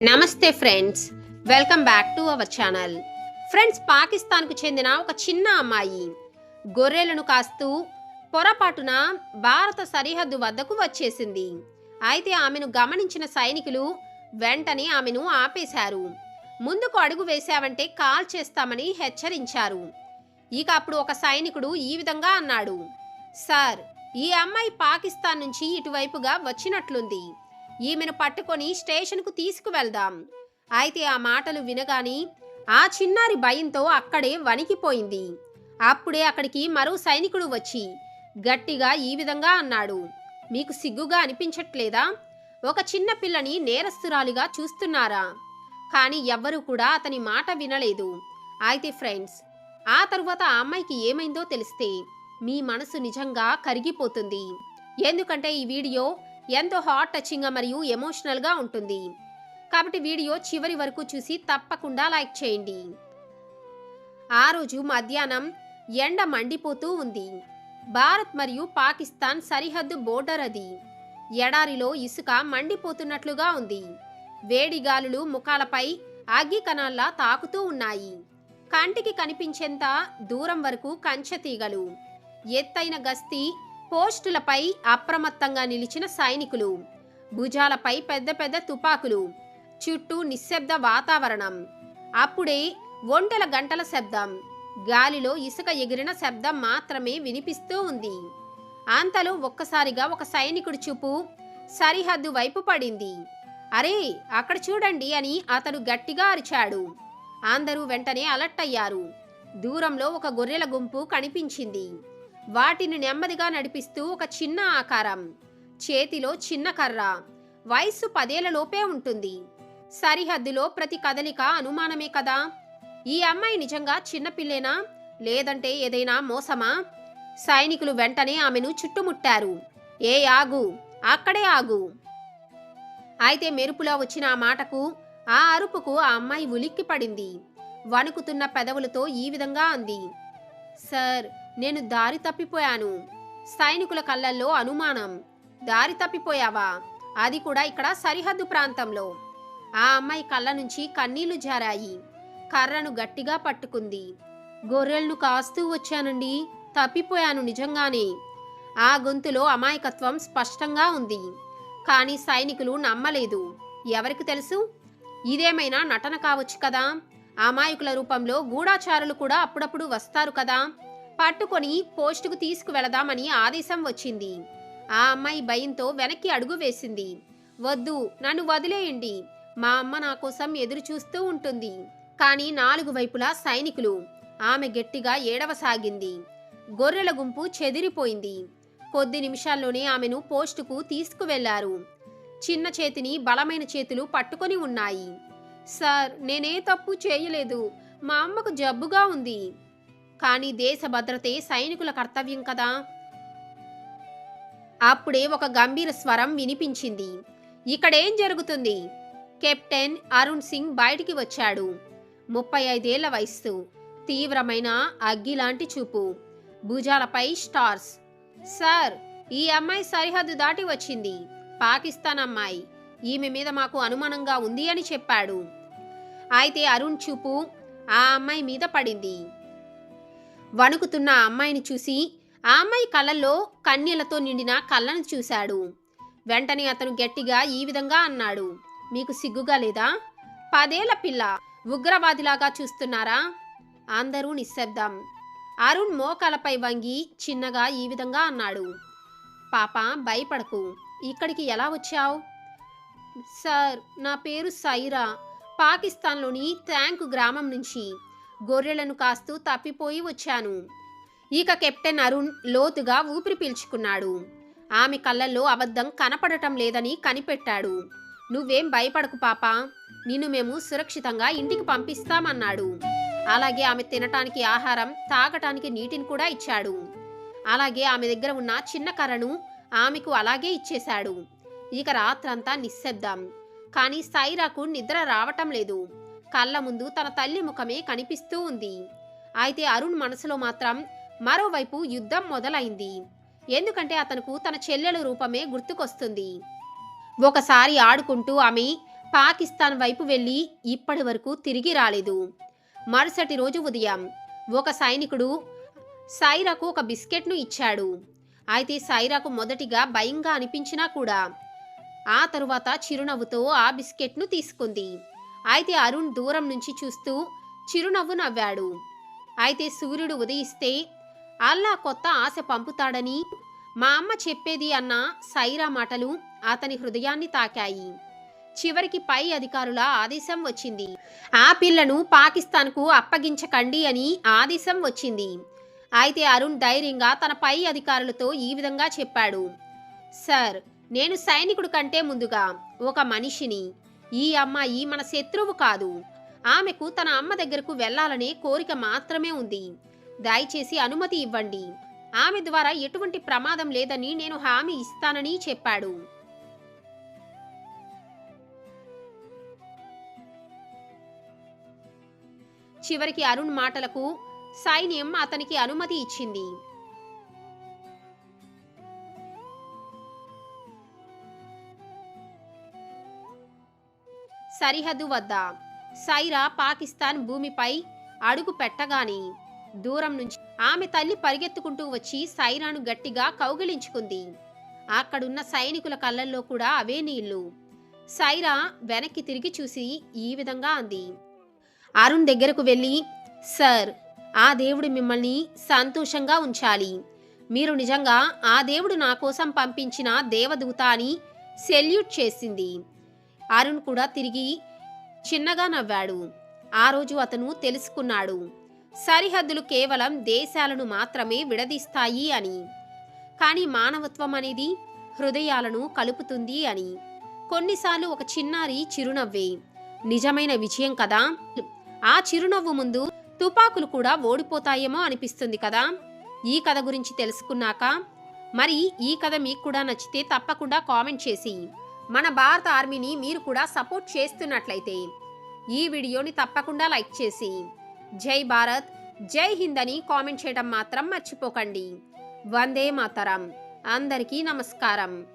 నమస్తే friends welcome back to our channel. Friends పాకిస్తాన్కు చెందిన ఒక చిన్న అమ్మాయి. గొర్రెలను కాస్తూ పొరపాటున భారత సరిహద్దు వద్దకు వచ్చేసింది. అయితే ఆమెను గమనించిన సైనికులు వెంటనే ఆమెను ఆపేశారు. ముందుకు అడుగు వేశావంటే కాల్ చేస్తామని హెచ్చరించారు. ఇక అప్పుడు ఒక సైనికుడు ఈ విధంగా అన్నాడు. సార్ ఈ అమ్మాయి పాకిస్తాన్ నుంచి ఇటువైపుగా వచ్చినట్లుంది. ఈమెను పట్టుకొని స్టేషన్కు తీసుకువెళ్దాం. అయితే ఆ మాటలు వినగాని ఆ చిన్నారి భయంతో అక్కడే వణికిపోయింది. అప్పుడే అక్కడికి మరో సైనికుడు వచ్చి గట్టిగా ఈ విధంగా అన్నాడు. మీకు సిగ్గుగా అనిపించట్లేదా? ఒక చిన్న పిల్లని నేరస్తురాలిగా చూస్తున్నారా? కానీ ఎవ్వరూ కూడా అతని మాట వినలేదు. అయితే ఫ్రెండ్స్ ఆ తరువాత ఆ అమ్మాయికి ఏమైందో తెలిస్తే మీ మనసు నిజంగా కరిగిపోతుంది. ఎందుకంటే ఈ వీడియో ఎంతో హాట్ టచింగ్గా మరియు ఎమోషనల్గా ఉంటుంది. కాబట్టి వీడియో చివరి వరకు చూసి తప్పకుండా లైక్ చేయండి. ఆ రోజు మధ్యాహ్నం ఎండ మండిపోతూ ఉంది. భారత్ మరియు పాకిస్తాన్ సరిహద్దు బోర్డర్ అది. ఎడారిలో ఇసుక మండిపోతున్నట్లుగా ఉంది. వేడి గాలులు ముఖాలపై అగ్గి కణాల్లా తాకుతూ ఉన్నాయి. కంటికి కనిపించేంత దూరం వరకు కంచె తీగలు. ఎత్తైన గస్తీ పోస్టులపై అప్రమత్తంగా నిలిచిన సైనికులు భుజాలపై పెద్ద పెద్ద తుపాకులు చుట్టూ నిశ్శబ్ద వాతావరణం. అప్పుడే ఒంటల గంటల శబ్దం గాలిలో ఇసుక ఎగిరిన శబ్దం మాత్రమే వినిపిస్తూ ఉంది. అంతలో ఒక్కసారిగా ఒక సైనికుడి చూపు సరిహద్దు వైపు పడింది. అరే అక్కడ చూడండి అని అతడు గట్టిగా అరిచాడు. అందరూ వెంటనే అలర్ట్ అయ్యారు. దూరంలో ఒక గొర్రెల గుంపు కనిపించింది. వాటిని నెమ్మదిగా నడిపిస్తూ ఒక చిన్న ఆకారం. చేతిలో చిన్న కర్ర. వయస్సు పదేళ్ళలోపే ఉంటుంది. సరిహద్దులో ప్రతి కదలిక అనుమానమే కదా? ఈ అమ్మాయి నిజంగా చిన్నపిల్లేనా లేదంటే ఏదైనా మోసమా? సైనికులు వెంటనే ఆమెను చుట్టుముట్టారు. ఏ ఆగు. అక్కడే ఆగు. అయితే మెరుపులో వచ్చిన ఆ మాటకు ఆ అరుపుకు ఆ అమ్మాయి ఉలిక్కి పడింది వణుకుతున్న పెదవులతో ఈ విధంగా అంది. సార్ నేను దారి తప్పిపోయాను. సైనికుల కళ్ళల్లో అనుమానం. దారి తప్పిపోయావా? అది కూడా ఇక్కడ సరిహద్దు ప్రాంతంలో. ఆ అమ్మాయి కళ్ళ నుంచి కన్నీళ్ళు జారాయి. కర్రను గట్టిగా పట్టుకుంది. గొర్రెలను కాస్తూ వచ్చానండి. తప్పిపోయాను నిజంగానే. ఆ గొంతులో అమాయకత్వం స్పష్టంగా ఉంది. కానీ సైనికులు నమ్మలేదు. ఎవరికి తెలుసు? ఇదేమైనా నటన కావచ్చు కదా? అమాయకుల రూపంలో గూఢాచారులు కూడా అప్పుడప్పుడు వస్తారు కదా. పట్టుకొని పోస్టుకు తీసుకువెళదామని ఆదేశం వచ్చింది. ఆ అమ్మాయి భయంతో వెనక్కి అడుగు వేసింది. వద్దు నన్ను వదిలేయండి. మా అమ్మ నా కోసం ఎదురు చూస్తూ ఉంటుంది. కానీ నాలుగు వైపులా సైనికులు. ఆమె గట్టిగా ఏడవసాగింది. గొర్రెల గుంపు చెదిరిపోయింది. కొద్ది నిమిషాల్లోనే ఆమెను పోస్టుకు తీసుకువెళ్ళారు. చిన్న చేతిని బలమైన చేతులు పట్టుకొని ఉన్నాయి. సార్ నేనే తప్పు చేయలేదు. మా అమ్మకు జబ్బుగా ఉంది. కానీ దేశ భద్రతే సైనికుల కర్తవ్యం కదా. అప్పుడే ఒక గంభీర స్వరం వినిపించింది. ఇక్కడేం జరుగుతుంది? కెప్టెన్ అరుణ్ సింగ్ బయటికి వచ్చాడు. ముప్పై ఐదేళ్ళ వయస్సు. తీవ్రమైన అగ్గిలాంటి చూపు. భుజాలపై స్టార్స్. సార్ ఈ అమ్మాయి సరిహద్దు దాటి వచ్చింది. పాకిస్తాన్ అమ్మాయి. ఈమె మీద మాకు అనుమానంగా ఉంది అని చెప్పాడు. అయితే అరుణ్ చూపు ఆ అమ్మాయి మీద పడింది. వణుకుతున్న ఆ అమ్మాయిని చూసి ఆ అమ్మాయి కళ్ళల్లో కన్యలతో నిండిన కళ్ళను చూశాడు. వెంటనే అతను గట్టిగా ఈ విధంగా అన్నాడు మీకు సిగ్గుగా లేదా? పదేళ్ళ పిల్ల ఉగ్రవాదిలాగా చూస్తున్నారా? అందరూ నిశ్శబ్దం. అరుణ్ మోకాలపై వంగి చిన్నగా ఈ విధంగా అన్నాడు పాప భయపడకు. ఇక్కడికి ఎలా వచ్చావు? సార్ నా పేరు సైరా. పాకిస్తాన్లోని ట్యాంక్ గ్రామం నుంచి గొర్రెలను కాస్తూ తప్పిపోయి వచ్చాను. ఇక కెప్టెన్ అరుణ్ లోతుగా ఊపిరి పీల్చుకున్నాడు. ఆమె కళ్ళల్లో అబద్ధం కనపడటం లేదని కనిపెట్టాడు. నువ్వేం భయపడకు పాప నిన్ను మేము సురక్షితంగా ఇంటికి పంపిస్తామన్నాడు. అలాగే ఆమె తినటానికి ఆహారం తాగటానికి నీటిని కూడా ఇచ్చాడు. అలాగే ఆమె దగ్గర ఉన్న చిన్న కర్రను ఆమెకు అలాగే ఇచ్చేశాడు. ఇక రాత్రంతా నిశ్శబ్దం. కానీ సైరాకు నిద్ర రావటం లేదు. కళ్ళ ముందు తన తల్లి ముఖమే కనిపిస్తూ ఉంది. అయితే అరుణ్ మనసులో మాత్రం మరోవైపు యుద్ధం మొదలైంది. ఎందుకంటే అతనుకు తన చెల్లెల రూపమే గుర్తుకొస్తుంది. ఒకసారి ఆడుకుంటూ ఆమె పాకిస్తాన్ వైపు వెళ్ళి ఇప్పటి వరకు తిరిగి రాలేదు. మరుసటి రోజు ఉదయం ఒక సైనికుడు సైరాకు ఒక బిస్కెట్ను ఇచ్చాడు. అయితే సైరాకు మొదటిగా భయంగా అనిపించినా కూడా ఆ తరువాత చిరునవ్వుతో ఆ బిస్కెట్ను తీసుకుంది. అయితే అరుణ్ దూరం నుంచి చూస్తూ చిరునవ్వు నవ్వాడు. అయితే సూర్యుడు ఉదయిస్తే అల్లా కొత్త ఆశ పంపుతాడని మా అమ్మ చెప్పేది అన్న సైరా మాటలు అతని హృదయాన్ని తాకాయి. చివరికి పై అధికారుల ఆదేశం వచ్చింది. ఆ పిల్లను పాకిస్తాన్కు అప్పగించకండి అని ఆదేశం వచ్చింది. అయితే అరుణ్ ధైర్యంగా తన పై అధికారులతో ఈ విధంగా చెప్పాడు. సార్ నేను సైనికుడు కంటే ముందుగా ఒక మనిషిని. ఈ అమ్మాయి మన శత్రువు కాదు. ఆమెకు తన అమ్మ దగ్గరకు వెళ్ళాలనే కోరిక మాత్రమే ఉంది. దయచేసి అనుమతి ఇవ్వండి. ఆమె ద్వారా ఎటువంటి ప్రమాదం లేదని నేను హామీ ఇస్తానని చెప్పాడు. చివరికి అరుణ్ మాటలకు సైన్యం అతనికి అనుమతి ఇచ్చింది. సరిహద్దు వద్ద. సైరా పాకిస్తాన్ భూమిపై అడుగు పెట్టగానే దూరం నుంచి ఆమె తల్లి పరిగెత్తుకుంటూ వచ్చి సైరాను గట్టిగా కౌగిలించుకుంది. అక్కడున్న సైనికుల కళ్ళల్లో కూడా అవే నీళ్ళు. సైరా వెనక్కి తిరిగి చూసి ఈ విధంగా అంది. అరుణ్ దగ్గరకు వెళ్ళి సార్ ఆ దేవుడు మిమ్మల్ని సంతోషంగా ఉంచాలి. మీరు నిజంగా ఆ దేవుడు నా కోసం పంపించిన దేవదూత అని సెల్యూట్ చేసింది. అరుణ్ కూడా తిరిగి చిన్నగా నవ్వాడు. ఆ రోజు అతను తెలుసుకున్నాడు. సరిహద్దులు కేవలం దేశాలను మాత్రమే విడదీస్తాయి అని. కానీ మానవత్వం అనేది హృదయాలను కలుపుతుంది అని. కొన్నిసార్లు ఒక చిన్నారి చిరునవ్వే. నిజమైన విజయం కదా? ఆ చిరునవ్వు ముందు తుపాకులు కూడా ఓడిపోతాయేమో అనిపిస్తుంది కదా? ఈ కథ గురించి తెలుసుకున్నాక? మరి ఈ కథ మీకు కూడా నచ్చితే తప్పకుండా కామెంట్ చేసి మన భారత ఆర్మీని మీరు కూడా సపోర్ట్ చేస్తున్నట్లయితే ఈ వీడియోని తప్పకుండా లైక్ చేసి జై భారత్ జై హింద్ అని కామెంట్ చేయడం మాత్రం మర్చిపోకండి. వందే మాతరం. అందరికీ నమస్కారం.